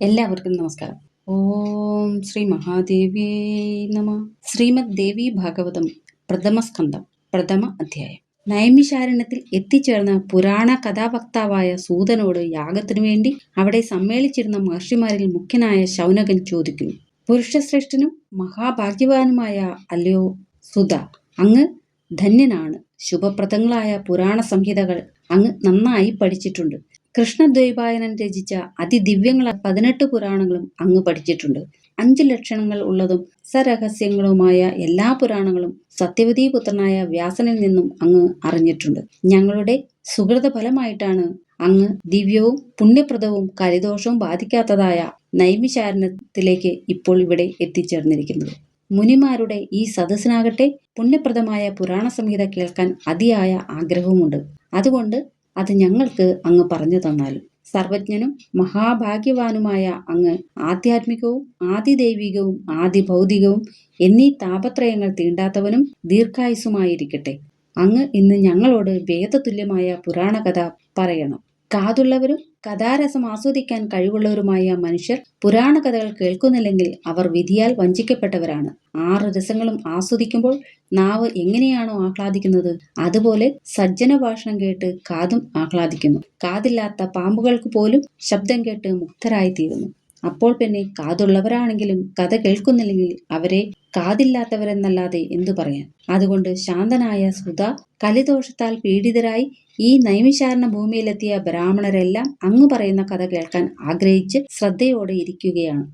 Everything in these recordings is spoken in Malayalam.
എല്ലാവർക്കും നമസ്കാരം. ഓം ശ്രീ മഹാദേവി നമ. ശ്രീമദ് ദേവി ഭാഗവതം പ്രഥമ സ്കന്ധം പ്രഥമ അധ്യായം. നൈമിശാരണത്തിൽ എത്തിച്ചേർന്ന പുരാണ കഥാവക്താവായ സൂതനോട് യാഗത്തിനു വേണ്ടി അവിടെ സമ്മേളിച്ചിരുന്ന മഹർഷിമാരിൽ മുഖ്യനായ ശൗനകൻ ചോദിക്കുന്നു. പുരുഷശ്രേഷ്ഠനും മഹാഭാഗ്യവാനുമായ അല്ലയോ സുധ അങ്ങ് ധന്യനാണ്. ശുഭപ്രദങ്ങളായ പുരാണ സംഹിതകൾ അങ്ങ് നന്നായി പഠിച്ചിട്ടുണ്ട്. കൃഷ്ണദ്വൈപായനൻ രചിച്ച അതിദിവ്യങ്ങളായ പതിനെട്ട് പുരാണങ്ങളും അങ്ങ് പഠിച്ചിട്ടുണ്ട്. അഞ്ച് ലക്ഷണങ്ങൾ ഉള്ളതും സരഹസ്യങ്ങളുമായ എല്ലാ പുരാണങ്ങളും സത്യവതീ പുത്രനായ വ്യാസനിൽ നിന്നും അങ്ങ് അറിഞ്ഞിട്ടുണ്ട്. ഞങ്ങളുടെ സുഹൃത ഫലമായിട്ടാണ് അങ്ങ് ദിവ്യവും പുണ്യപ്രദവും കരിദോഷവും ബാധിക്കാത്തതായ നൈമിശാരണത്തിലേക്ക് ഇപ്പോൾ ഇവിടെ എത്തിച്ചേർന്നിരിക്കുന്നത്. മുനിമാരുടെ ഈ സദസ്സിനാകട്ടെ പുണ്യപ്രദമായ പുരാണ സംഹിത കേൾക്കാൻ അതിയായ ആഗ്രഹവുമുണ്ട്. അതുകൊണ്ട് അത് ഞങ്ങൾക്ക് അങ്ങ് പറഞ്ഞു തന്നാലും. സർവജ്ഞനും മഹാഭാഗ്യവാനുമായ അങ്ങ് ആധ്യാത്മികവും ആദിദൈവികവും ആദിഭൗതികവും എന്നീ താപത്രയങ്ങൾ തീണ്ടാത്തവനും ദീർഘായുസുമായിരിക്കട്ടെ അങ്ങ് ഇന്ന് ഞങ്ങളോട് വേദതുല്യമായ പുരാണകഥ പറയണം. കാതുള്ളവരും കഥാരസം ആസ്വദിക്കാൻ കഴിവുള്ളവരുമായ മനുഷ്യർ പുരാണ കഥകൾ കേൾക്കുന്നില്ലെങ്കിൽ അവർ വിധിയാൽ വഞ്ചിക്കപ്പെട്ടവരാണ്. ആറ് രസങ്ങളും ആസ്വദിക്കുമ്പോൾ നാവ് എങ്ങനെയാണോ ആഹ്ലാദിക്കുന്നത് അതുപോലെ സജ്ജന ഭാഷണം കേട്ട് കാതും ആഹ്ലാദിക്കുന്നു. കാതില്ലാത്ത പാമ്പുകൾക്ക് പോലും ശബ്ദം കേട്ട് മുക്തരായി തീരുന്നു അപ്പോൾ പിന്നെ കാതുള്ളവരാണെങ്കിലും കഥ കേൾക്കുന്നില്ലെങ്കിൽ അവരെ കാതില്ലാത്തവരെന്നല്ലാതെ എന്തു പറയാൻ? അതുകൊണ്ട് ശാന്തനായ സുധ കലിദോഷത്താൽ പീഡിതരായി ഈ നൈമിശാരണ ഭൂമിയിലെത്തിയ ബ്രാഹ്മണരെല്ലാം അങ്ങ് പറയുന്ന കഥ കേൾക്കാൻ ആഗ്രഹിച്ച് ശ്രദ്ധയോടെ ഇരിക്കുകയാണ്.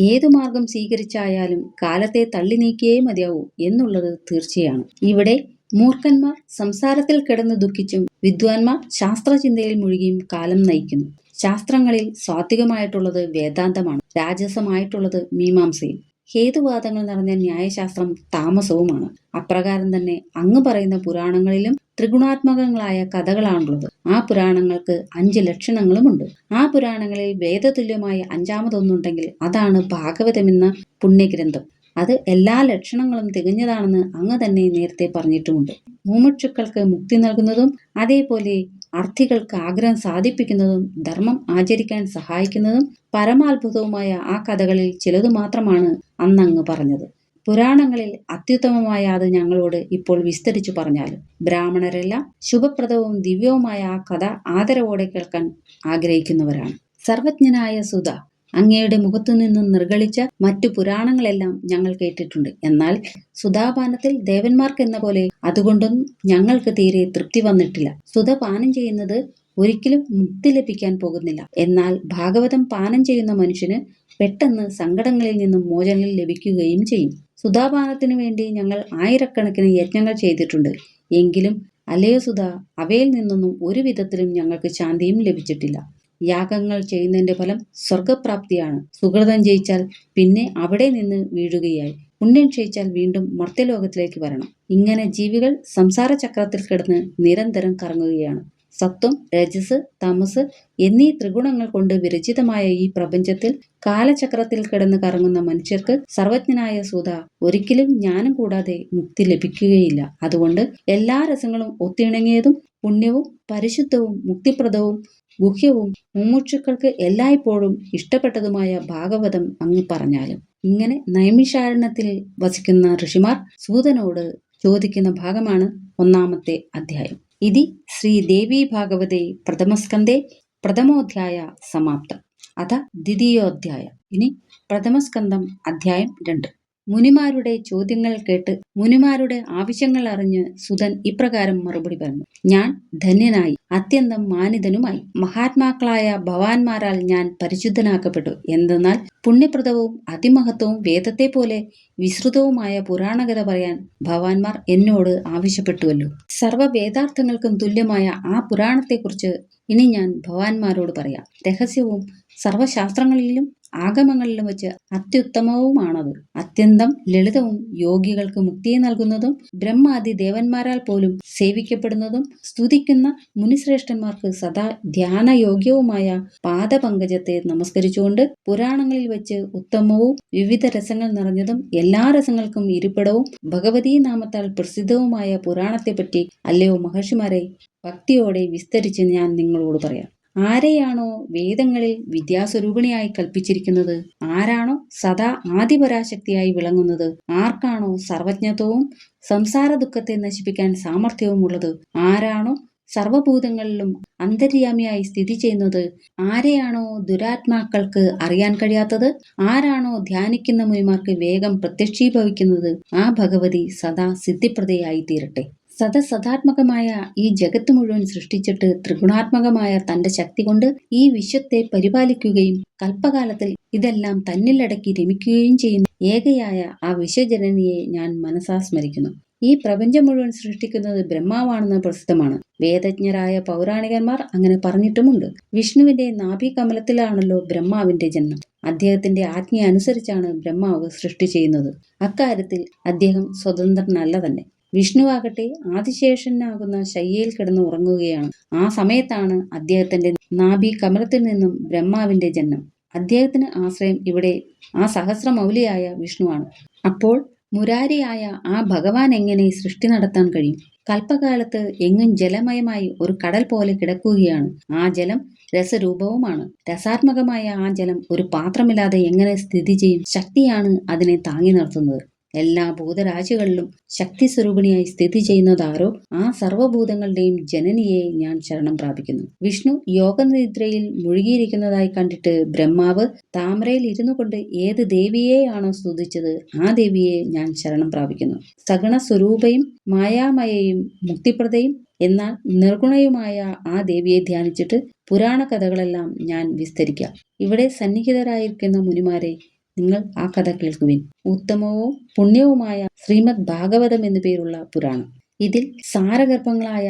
ഏതു മാർഗം സ്വീകരിച്ചായാലും കാലത്തെ തള്ളി നീക്കിയേ മതിയാവൂ എന്നുള്ളത് തീർച്ചയാണ്. ഇവിടെ മൂർഖന്മാർ സംസാരത്തിൽ കിടന്ന് ദുഃഖിച്ചും വിദ്വാൻമാർ ശാസ്ത്രചിന്തയിൽ മുഴുകിയും കാലം നയിക്കുന്നു. ശാസ്ത്രങ്ങളിൽ സ്വാത്വികമായിട്ടുള്ളത് വേദാന്തമാണ്. രാജസമായിട്ടുള്ളത് മീമാംസയും. ഹേതുവാദങ്ങൾ നിറഞ്ഞ ന്യായശാസ്ത്രം താമസവുമാണ്. അപ്രകാരം തന്നെ അങ്ങ് പറയുന്ന പുരാണങ്ങളിലും ത്രിഗുണാത്മകങ്ങളായ കഥകളാണുള്ളത്. ആ പുരാണങ്ങൾക്ക് അഞ്ച് ലക്ഷണങ്ങളുമുണ്ട്. ആ പുരാണങ്ങളിൽ വേദതുല്യമായ അഞ്ചാമതൊന്നുണ്ടെങ്കിൽ അതാണ് ഭാഗവതമെന്ന പുണ്യഗ്രന്ഥം. അത് എല്ലാ ലക്ഷണങ്ങളും തികഞ്ഞതാണെന്ന് അങ്ങ് തന്നെ നേരത്തെ പറഞ്ഞിട്ടുമുണ്ട്. മുമുക്ഷുക്കൾക്ക് മുക്തി നൽകുന്നതും അതേപോലെ അർത്ഥികൾക്ക് ആഗ്രഹം സാധിപ്പിക്കുന്നതും ധർമ്മം ആചരിക്കാൻ സഹായിക്കുന്നതും പരമാത്ഭുതവുമായ ആ കഥകളിൽ ചിലതു മാത്രമാണ് അന്നങ്ങ് പറഞ്ഞത്. പുരാണങ്ങളിൽ അത്യുത്തമമായ അത് ഞങ്ങളോട് ഇപ്പോൾ വിസ്തരിച്ചു പറഞ്ഞാലും ബ്രാഹ്മണരെല്ലാം ശുഭപ്രദവും ദിവ്യവുമായ ആ കഥ ആദരവോടെ കേൾക്കാൻ ആഗ്രഹിക്കുന്നവരാണ്. സർവജ്ഞനായ സുധ അങ്ങയുടെ മുഖത്തു നിന്നും നിർഗളിച്ച മറ്റു പുരാണങ്ങളെല്ലാം ഞങ്ങൾ കേട്ടിട്ടുണ്ട്. എന്നാൽ സുധാപാനത്തിൽ ദേവന്മാർക്ക് എന്ന പോലെ അതുകൊണ്ടൊന്നും ഞങ്ങൾക്ക് തീരെ തൃപ്തി വന്നിട്ടില്ല. സുധ പാനം ചെയ്യുന്നത് ഒരിക്കലും മുക്തി ലഭിക്കാൻ പോകുന്നില്ല. എന്നാൽ ഭാഗവതം പാനം ചെയ്യുന്ന മനുഷ്യന് പെട്ടെന്ന് സങ്കടങ്ങളിൽ നിന്നും മോചനം ലഭിക്കുകയും ചെയ്യും. സുധാപാനത്തിനു വേണ്ടി ഞങ്ങൾ ആയിരക്കണക്കിന് യജ്ഞങ്ങൾ ചെയ്തിട്ടുണ്ട്. എങ്കിലും അലയസുധ അവയിൽ നിന്നൊന്നും ഒരു വിധത്തിലും ഞങ്ങൾക്ക് ശാന്തിയും ലഭിച്ചിട്ടില്ല. യാഗങ്ങൾ ചെയ്യുന്നതിന്റെ ഫലം സ്വർഗപ്രാപ്തിയാണ് സുഹൃതം ജയിച്ചാൽ പിന്നെ അവിടെ നിന്ന് വീഴുകയായി. പുണ്യം ക്ഷയിച്ചാൽ വീണ്ടും മർത്യലോകത്തിലേക്ക് വരണം. ഇങ്ങനെ ജീവികൾ സംസാര ചക്രത്തിൽ കിടന്ന് നിരന്തരം കറങ്ങുകയാണ്. സത്വം രജസ് തമസ് എന്നീ ത്രിഗുണങ്ങൾ കൊണ്ട് വിരചിതമായ ഈ പ്രപഞ്ചത്തിൽ കാലചക്രത്തിൽ കിടന്ന് കറങ്ങുന്ന മനുഷ്യർക്ക് സർവജ്ഞനായ സൂത ഒരിക്കലും ജ്ഞാനം കൂടാതെ മുക്തി ലഭിക്കുകയില്ല. അതുകൊണ്ട് എല്ലാ രസങ്ങളും ഒത്തിണങ്ങിയതും പുണ്യവും പരിശുദ്ധവും മുക്തിപ്രദവും ഗുഹ്യവും മുമുക്ഷുക്കൾക്ക് എല്ലായ്പ്പോഴും ഇഷ്ടപ്പെട്ടതുമായ ഭാഗവതം അങ്ങ് പറഞ്ഞാലും. ഇങ്ങനെ നൈമിഷാരണത്തിൽ വസിക്കുന്ന ഋഷിമാർ സൂതനോട് ചോദിക്കുന്ന ഭാഗമാണ് ഒന്നാമത്തെ അധ്യായം. ഇതി ശ്രീദേവി ഭാഗവതേ പ്രഥമസ്കന്ധേ പ്രഥമോധ്യായ സമാപ്തം. അഥ ദ്വിതീയോധ്യായ. ഇനി പ്രഥമസ്കന്ധം അധ്യായം രണ്ട്. മുനിമാരുടെ ചോദ്യങ്ങൾ കേട്ട് മുനിമാരുടെ ആവശ്യങ്ങൾ അറിഞ്ഞ് സുധൻ ഇപ്രകാരം മറുപടി പറഞ്ഞു. ഞാൻ ധന്യനായി അത്യന്തം മാനിതനുമായി. മഹാത്മാക്കളായ ഭവാന്മാരാൽ ഞാൻ പരിശുദ്ധനാക്കപ്പെട്ടു. എന്തെന്നാൽ പുണ്യപ്രദവും അതിമഹത്വവും വേദത്തെ പോലെ വിശ്രുതവുമായ പുരാണകഥ പറയാൻ ഭവാന്മാർ എന്നോട് ആവശ്യപ്പെട്ടുവല്ലോ. സർവ വേദാർത്ഥങ്ങൾക്കും തുല്യമായ ആ പുരാണത്തെക്കുറിച്ച് ഇനി ഞാൻ ഭവാന്മാരോട് പറയാം. രഹസ്യവും സർവശാസ്ത്രങ്ങളിലും ആഗമങ്ങളിലും വെച്ച് അത്യുത്തമവുമാണത്. അത്യന്തം ലളിതവും യോഗികൾക്ക് മുക്തിയെ നൽകുന്നതും ബ്രഹ്മാദി ദേവന്മാരാൽ പോലും സേവിക്കപ്പെടുന്നതും സ്തുതിക്കുന്ന മുനിശ്രേഷ്ഠന്മാർക്ക് സദാ ധ്യാനയോഗ്യവുമായ പാദപങ്കജത്തെ നമസ്കരിച്ചുകൊണ്ട് പുരാണങ്ങളിൽ വെച്ച് ഉത്തമവും വിവിധ രസങ്ങൾ നിറഞ്ഞതും എല്ലാ രസങ്ങൾക്കും ഇരിപ്പിടവും ഭഗവതി നാമത്താൽ പ്രസിദ്ധവുമായ പുരാണത്തെപ്പറ്റി അല്ലയോ മഹർഷിമാരെ ഭക്തിയോടെ വിസ്തരിച്ച് ഞാൻ നിങ്ങളോട് പറയാം. ആരെയാണോ വേദങ്ങളിൽ വിദ്യാസ്വരൂപിണിയായി കൽപ്പിച്ചിരിക്കുന്നത്? ആരാണോ സദാ ആദിപരാശക്തിയായി വിളങ്ങുന്നത്? ആർക്കാണോ സർവജ്ഞത്വവും സംസാര ദുഃഖത്തെ നശിപ്പിക്കാൻ സാമർഥ്യവുമുള്ളത്? ആരാണോ സർവഭൂതങ്ങളിലും അന്തര്യാമിയായി സ്ഥിതി ചെയ്യുന്നത്? ആരെയാണോ ദുരാത്മാക്കൾക്ക് അറിയാൻ കഴിയാത്തത്? ആരാണോ ധ്യാനിക്കുന്ന മുനിമാർക്ക് വേഗം പ്രത്യക്ഷീഭവിക്കുന്നത്? ആ ഭഗവതി സദാ സിദ്ധിപ്രദയായി തീരട്ടെ സദസദാത്മകമായ ഈ ജഗത്ത് മുഴുവൻ സൃഷ്ടിച്ചിട്ട് ത്രിഗുണാത്മകമായ തന്റെ ശക്തി കൊണ്ട് ഈ വിശ്വത്തെ പരിപാലിക്കുകയും കൽപ്പകാലത്തിൽ ഇതെല്ലാം തന്നിലടക്കി രമിക്കുകയും ചെയ്യുന്ന ഏകയായ ആ വിശ്വജനനിയെ ഞാൻ മനസാ സ്മരിക്കുന്നു. ഈ പ്രപഞ്ചം മുഴുവൻ സൃഷ്ടിക്കുന്നത് ബ്രഹ്മാവാണെന്ന് പ്രസിദ്ധമാണ്. വേദജ്ഞരായ പൗരാണികന്മാർ അങ്ങനെ പറഞ്ഞിട്ടുമുണ്ട്. വിഷ്ണുവിന്റെ നാഭി കമലത്തിലാണല്ലോ ബ്രഹ്മാവിന്റെ ജന്മം. അദ്ദേഹത്തിന്റെ ആജ്ഞ അനുസരിച്ചാണ് ബ്രഹ്മാവ് സൃഷ്ടി ചെയ്യുന്നത്. അക്കാര്യത്തിൽ അദ്ദേഹം സ്വതന്ത്രനല്ല തന്നെ. വിഷ്ണുവാകട്ടെ ആദിശേഷനാകുന്ന ശയ്യയിൽ കിടന്ന് ഉറങ്ങുകയാണ്. ആ സമയത്താണ് അദ്ദേഹത്തിന്റെ നാഭി കമലത്തിൽ നിന്നും ബ്രഹ്മാവിന്റെ ജന്മം. അദ്ദേഹത്തിന് ആശ്രയം ഇവിടെ ആ സഹസ്രമൗലിയായ വിഷ്ണുവാണ്. അപ്പോൾ മുരാരിയായ ആ ഭഗവാൻ എങ്ങനെ സൃഷ്ടി നടത്താൻ കഴിയും? കൽപ്പകാലത്ത് എങ്ങും ജലമയമായി ഒരു കടൽ പോലെ കിടക്കുകയാണ്. ആ ജലം രസരൂപവുമാണ്. രസാത്മകമായ ആ ജലം ഒരു പാത്രമില്ലാതെ എങ്ങനെ സ്ഥിതി ചെയ്യും? ശക്തിയാണ് അതിനെ താങ്ങി നിർത്തുന്നത്. എല്ലാ ഭൂതരാജികളിലും ശക്തി സ്വരൂപിണിയായി സ്ഥിതി ചെയ്യുന്നതാരോ ആ സർവഭൂതങ്ങളുടെയും ജനനിയെ ഞാൻ ശരണം പ്രാപിക്കുന്നു. വിഷ്ണു യോഗനിദ്രയിൽ മുഴുകിയിരിക്കുന്നതായി കണ്ടിട്ട് ബ്രഹ്മാവ് താമരയിൽ ഇരുന്നു കൊണ്ട് ഏത് ദേവിയെയാണോ സ്തുതിച്ചത് ആ ദേവിയെ ഞാൻ ശരണം പ്രാപിക്കുന്നു. സഗണ സ്വരൂപയും മായാമയയും മുക്തിപ്രദയും എന്നാൽ നിർഗുണയുമായ ആ ദേവിയെ ധ്യാനിച്ചിട്ട് പുരാണ കഥകളെല്ലാം ഞാൻ വിസ്തരിക്കാം. ഇവിടെ സന്നിഹിതരായിരിക്കുന്ന മുനിമാരെ നിങ്ങൾ ആ കഥ കേൾക്കുവിൻ. ഉത്തമവും പുണ്യവുമായ ശ്രീമദ് ഭാഗവതം എന്നു പേരുള്ള പുരാണം. ഇതിൽ സാരഗർഭങ്ങളായ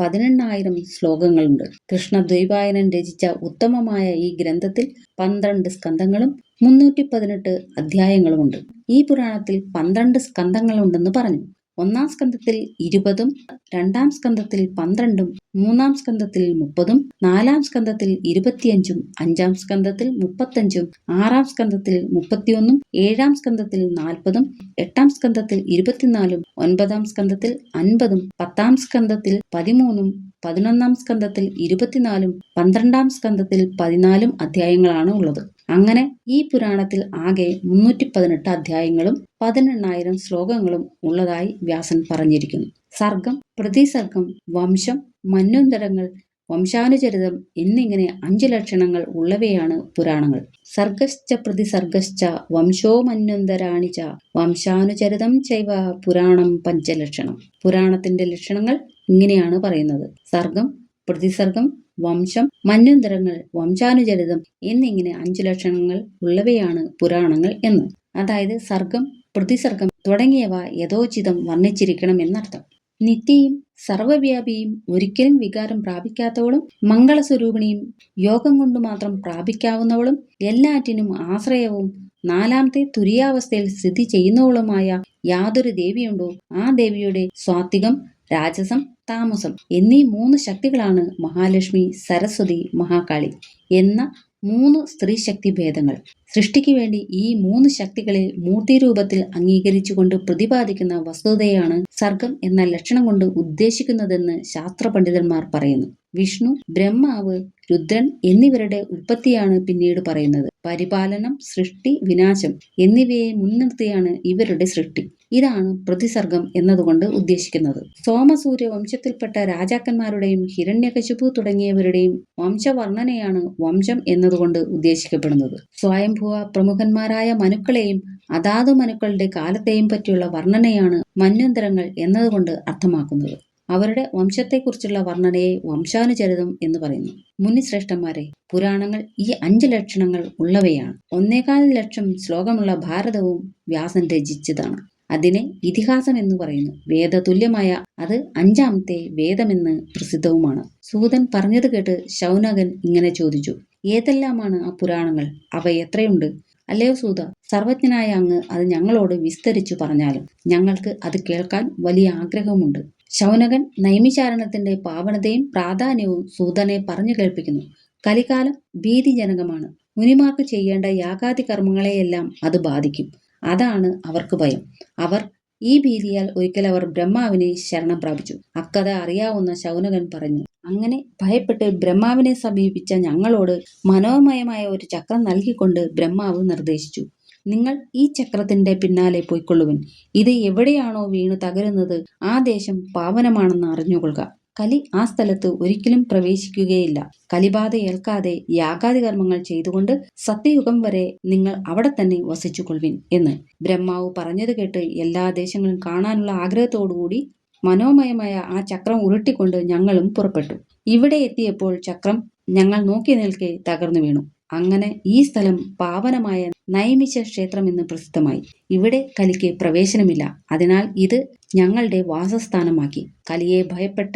പതിനെണ്ണായിരം ശ്ലോകങ്ങളുണ്ട്. കൃഷ്ണദ്വൈപായനൻ രചിച്ച ഉത്തമമായ ഈ ഗ്രന്ഥത്തിൽ പന്ത്രണ്ട് സ്കന്ധങ്ങളും മുന്നൂറ്റി പതിനെട്ട് അധ്യായങ്ങളുമുണ്ട്. ഈ പുരാണത്തിൽ പന്ത്രണ്ട് സ്കന്ധങ്ങളുണ്ടെന്ന് പറഞ്ഞു. ഒന്നാം സ്കന്ധത്തിൽ ഇരുപതും രണ്ടാം സ്കന്ധത്തിൽ പന്ത്രണ്ടും മൂന്നാം സ്കന്ധത്തിൽ മുപ്പതും നാലാം സ്കന്ധത്തിൽ ഇരുപത്തിയഞ്ചും അഞ്ചാം സ്കന്ധത്തിൽ മുപ്പത്തഞ്ചും ആറാം സ്കന്ധത്തിൽ മുപ്പത്തിയൊന്നും ഏഴാം സ്കന്ധത്തിൽ നാൽപ്പതും എട്ടാം സ്കന്ധത്തിൽ ഇരുപത്തിനാലും ഒൻപതാം സ്കന്ധത്തിൽ അൻപതും പത്താം സ്കന്ധത്തിൽ പതിമൂന്നും പതിനൊന്നാം സ്കന്ധത്തിൽ ഇരുപത്തിനാലും പന്ത്രണ്ടാം സ്കന്ധത്തിൽ പതിനാലും അധ്യായങ്ങളാണ് ഉള്ളത്. അങ്ങനെ ഈ പുരാണത്തിൽ ആകെ മുന്നൂറ്റി പതിനെട്ട് അധ്യായങ്ങളും പതിനെണ്ണായിരം ശ്ലോകങ്ങളും ഉള്ളതായി വ്യാസൻ പറഞ്ഞിരിക്കുന്നു. സർഗം പ്രതിസർഗം വംശം മന്വന്തരങ്ങൾ വംശാനുചരിതം എന്നിങ്ങനെ അഞ്ചു ലക്ഷണങ്ങൾ ഉള്ളവയാണ് പുരാണങ്ങൾ. സർഗശ്ച പ്രതിസർഗശ്ച വംശോ മന്വന്തരാണി ച വംശാനുചരിതം ചൈവ പുരാണം പഞ്ചലക്ഷണം. പുരാണത്തിന്റെ ലക്ഷണങ്ങൾ ഇങ്ങനെയാണ് പറയുന്നത്. സർഗം പ്രതിസർഗം വംശം മന്വന്തരങ്ങൾ വംശാനുചരിതം എന്നിങ്ങനെ അഞ്ചു ലക്ഷണങ്ങൾ ഉള്ളവയാണ് പുരാണങ്ങൾ എന്ന്. അതായത് സർഗം പ്രതിസർഗം തുടങ്ങിയവ യഥോചിതം വർണിച്ചിരിക്കണം എന്നർത്ഥം. നിത്യയും സർവവ്യാപിയും ഒരിക്കലും വികാരം പ്രാപിക്കാത്തവളും മംഗളസ്വരൂപിണിയും യോഗം കൊണ്ട് മാത്രം പ്രാപിക്കാവുന്നവളും എല്ലാറ്റിനും ആശ്രയവും നാലാമത്തെ തുരിയാവസ്ഥയിൽ സ്ഥിതി ചെയ്യുന്നവളുമായ യാതൊരു ദേവിയുണ്ടോ? ആ ദേവിയുടെ സ്വാത്വികം രാജസം താമസം എന്നീ മൂന്ന് ശക്തികളാണ് മഹാലക്ഷ്മി സരസ്വതി മഹാകാളി എന്ന മൂന്ന് സ്ത്രീ ശക്തി ഭേദങ്ങൾ. സൃഷ്ടിക്ക് വേണ്ടി ഈ മൂന്ന് ശക്തികളെ മൂർത്തിരൂപത്തിൽ അംഗീകരിച്ചുകൊണ്ട് പ്രതിപാദിക്കുന്ന വസ്തുതയാണ് സർഗം എന്ന ലക്ഷണം കൊണ്ട് ഉദ്ദേശിക്കുന്നതെന്ന് ശാസ്ത്ര പണ്ഡിതന്മാർ പറയുന്നു. വിഷ്ണു ബ്രഹ്മാവ് രുദ്രൻ എന്നിവരുടെ ഉൽപ്പത്തിയാണ് പിന്നീട് പറയുന്നത്. പരിപാലനം സൃഷ്ടി വിനാശം എന്നിവയെ മുൻനിർത്തിയാണ് ഇവരുടെ സൃഷ്ടി. ഇതാണ് പ്രതിസർഗം എന്നതുകൊണ്ട് ഉദ്ദേശിക്കുന്നത്. സോമസൂര്യ വംശത്തിൽപ്പെട്ട രാജാക്കന്മാരുടെയും ഹിരണ്യകശിപു തുടങ്ങിയവരുടെയും വംശവർണനയാണ് വംശം എന്നതുകൊണ്ട് ഉദ്ദേശിക്കപ്പെടുന്നത്. സ്വയംഭുവ പ്രമുഖന്മാരായ മനുക്കളെയും അതാതു മനുക്കളുടെ കാലത്തെയും പറ്റിയുള്ള വർണനയാണ് മന്വന്തരങ്ങൾ എന്നതുകൊണ്ട് അർത്ഥമാക്കുന്നത്. അവരുടെ വംശത്തെക്കുറിച്ചുള്ള വർണനയെ വംശാനുചരിതം എന്ന് പറയുന്നു. മുനിശ്രേഷ്ഠന്മാരെ പുരാണങ്ങൾ ഈ അഞ്ച് ലക്ഷണങ്ങൾ ഉള്ളവയാണ്. ഒന്നേകാൽ ലക്ഷം ശ്ലോകമുള്ള ഭാരതവും വ്യാസൻ രചിച്ചതാണ്. അതിനെ ഇതിഹാസം എന്ന് പറയുന്നു. വേദതുല്യമായ അത് അഞ്ചാമത്തെ വേദമെന്ന് പ്രസിദ്ധവുമാണ്. സൂതൻ പറഞ്ഞത് കേട്ട് ശൗനകൻ ഇങ്ങനെ ചോദിച്ചു ഏതെല്ലാമാണ് ആ പുരാണങ്ങൾ? അവ എത്രയുണ്ട്? അല്ലയോ സൂത സർവജ്ഞനായ അങ്ങ് അത് ഞങ്ങളോട് വിസ്തരിച്ചു പറഞ്ഞാലും ഞങ്ങൾക്ക് അത് കേൾക്കാൻ വലിയ ആഗ്രഹമുണ്ട്. ശൗനകൻ നൈമിചാരണത്തിന്റെ പാവനതയും പ്രാധാന്യവും സൂതനെ പറഞ്ഞു കേൾപ്പിക്കുന്നു. കലികാലം ഭീതിജനകമാണ്. മുനിമാർക്ക് ചെയ്യേണ്ട യാഗാതി കർമ്മങ്ങളെയെല്ലാം അത് ബാധിക്കും. അതാണ് അവർക്ക് ഭയം. അവർ ഈ ഭീതിയാൽ ഒരിക്കൽ അവർ ബ്രഹ്മാവിനെ ശരണം പ്രാപിച്ചു. അക്കഥ അറിയാവുന്ന ശൗനകൻ പറഞ്ഞു അങ്ങനെ ഭയപ്പെട്ട് ബ്രഹ്മാവിനെ സമീപിച്ച ഞങ്ങളോട് മനോമയമായ ഒരു ചക്രം നൽകിക്കൊണ്ട് ബ്രഹ്മാവ് നിർദ്ദേശിച്ചു. നിങ്ങൾ ഈ ചക്രത്തിന്റെ പിന്നാലെ പോയിക്കൊള്ളുവിൻ. ഇത് എവിടെയാണോ വീണ് തകരുന്നത് ആ ദേശം പാവനമാണെന്ന് അറിഞ്ഞുകൊള്ളുക. കലി ആ സ്ഥലത്ത് ഒരിക്കലും പ്രവേശിക്കുകയില്ല. കലിബാധ ഏൽക്കാതെ യാഗാദി കർമ്മങ്ങൾ ചെയ്തുകൊണ്ട് സത്യയുഗം വരെ നിങ്ങൾ അവിടെ തന്നെ വസിച്ചുകൊള്ളുവിൻ എന്ന് ബ്രഹ്മാവ് പറഞ്ഞത് കേട്ട് എല്ലാ ദേശങ്ങളും കാണാനുള്ള ആഗ്രഹത്തോടുകൂടി മനോമയമായ ആ ചക്രം ഉരുട്ടിക്കൊണ്ട് ഞങ്ങളും പുറപ്പെട്ടു. ഇവിടെ എത്തിയപ്പോൾ ചക്രം ഞങ്ങൾ നോക്കി നിൽക്കെ തകർന്നു വീണു. അങ്ങനെ ഈ സ്ഥലം പാവനമായ നൈമിഷ ക്ഷേത്രം എന്ന് പ്രസിദ്ധമായി. ഇവിടെ കലിക്ക് പ്രവേശനമില്ല. അതിനാൽ ഇത് ഞങ്ങളുടെ വാസസ്ഥാനമാക്കി. കലിയെ ഭയപ്പെട്ട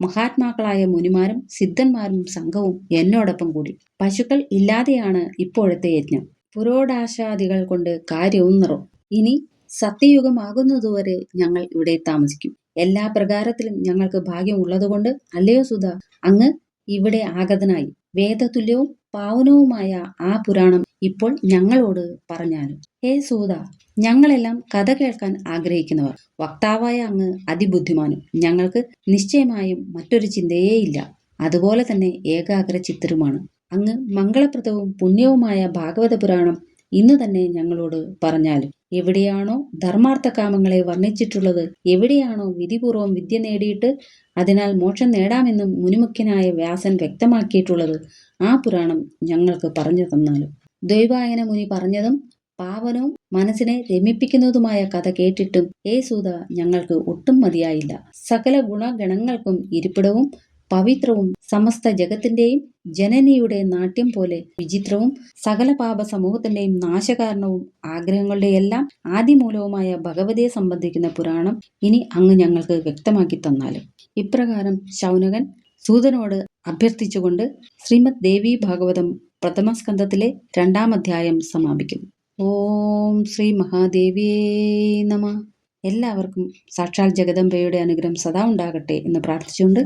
മഹാത്മാക്കളായ മുനിമാരും സിദ്ധന്മാരും സംഘവും എന്നോടൊപ്പം കൂടി. പശുക്കൾ ഇല്ലാതെയാണ് ഇപ്പോഴത്തെ യജ്ഞം. പുരോടാശാദികൾ കൊണ്ട് കാര്യവും നിറവും ഇനി സത്യയുഗമാകുന്നതുവരെ ഞങ്ങൾ ഇവിടെ താമസിക്കും. എല്ലാ പ്രകാരത്തിലും ഞങ്ങൾക്ക് ഭാഗ്യം ഉള്ളതുകൊണ്ട് അല്ലയോ സുധ? അങ്ങ് ഇവിടെ ആഗതനായി. വേദതുല്യവും പാവനവുമായ ആ പുരാണം ഇപ്പോൾ ഞങ്ങളോട് പറഞ്ഞാലും. ഹേ സൂത ഞങ്ങളെല്ലാം കഥ കേൾക്കാൻ ആഗ്രഹിക്കുന്നവർ. വക്താവായ അങ്ങ് അതിബുദ്ധിമാനും. ഞങ്ങൾക്ക് നിശ്ചയമായും മറ്റൊരു ചിന്തയേയില്ല. അതുപോലെ തന്നെ ഏകാഗ്ര ചിത്രമാണ് അങ്ങ് മംഗളപ്രദവും പുണ്യവുമായ ഭാഗവത പുരാണം ഇന്ന് തന്നെ ഞങ്ങളോട് പറഞ്ഞാലും. എവിടെയാണോ ധർമാർത്ഥ കാമങ്ങളെ വർണിച്ചിട്ടുള്ളത് എവിടെയാണോ വിധിപൂർവം വിദ്യ നേടിയിട്ട് അതിനാൽ മോക്ഷം നേടാമെന്നും മുനിമുഖ്യനായ വ്യാസൻ വ്യക്തമാക്കിയിട്ടുള്ളത് ആ പുരാണം ഞങ്ങൾക്ക് പറഞ്ഞു തന്നാലും. ദ്വൈവായന മുനി പറഞ്ഞതും പാവനവും മനസ്സിനെ രമിപ്പിക്കുന്നതുമായ കഥ കേട്ടിട്ടും ഏ സൂത ഞങ്ങൾക്ക് ഒട്ടും മതിയായില്ല. സകല ഗുണഗണങ്ങൾക്കും ഇരിപ്പിടവും പവിത്രവും സമസ്ത ജഗത്തിന്റെയും ജനനിയുടെ നാട്യം പോലെ വിചിത്രവും സകല പാപ സമൂഹത്തിന്റെയും നാശകാരണവും ആഗ്രഹങ്ങളുടെ എല്ലാം ആദിമൂലവുമായ ഭഗവതിയെ സംബന്ധിക്കുന്ന പുരാണം ഇനി അങ്ങ് ഞങ്ങൾക്ക് വ്യക്തമാക്കി തന്നാലും. ഇപ്രകാരം ശൗനകൻ സൂതനോട് അഭ്യർത്ഥിച്ചുകൊണ്ട് ശ്രീമദ് ദേവി ഭാഗവതം പ്രഥമ സ്കന്ധത്തിലെ രണ്ടാം അധ്യായം സമാപിക്കുന്നു. ഓം ശ്രീ മഹാദേവിയേ നമ. എല്ലാവർക്കും സാക്ഷാൽ ജഗദംബയുടെ അനുഗ്രഹം സദാ ഉണ്ടാകട്ടെ എന്ന് പ്രാർത്ഥിച്ചുകൊണ്ട്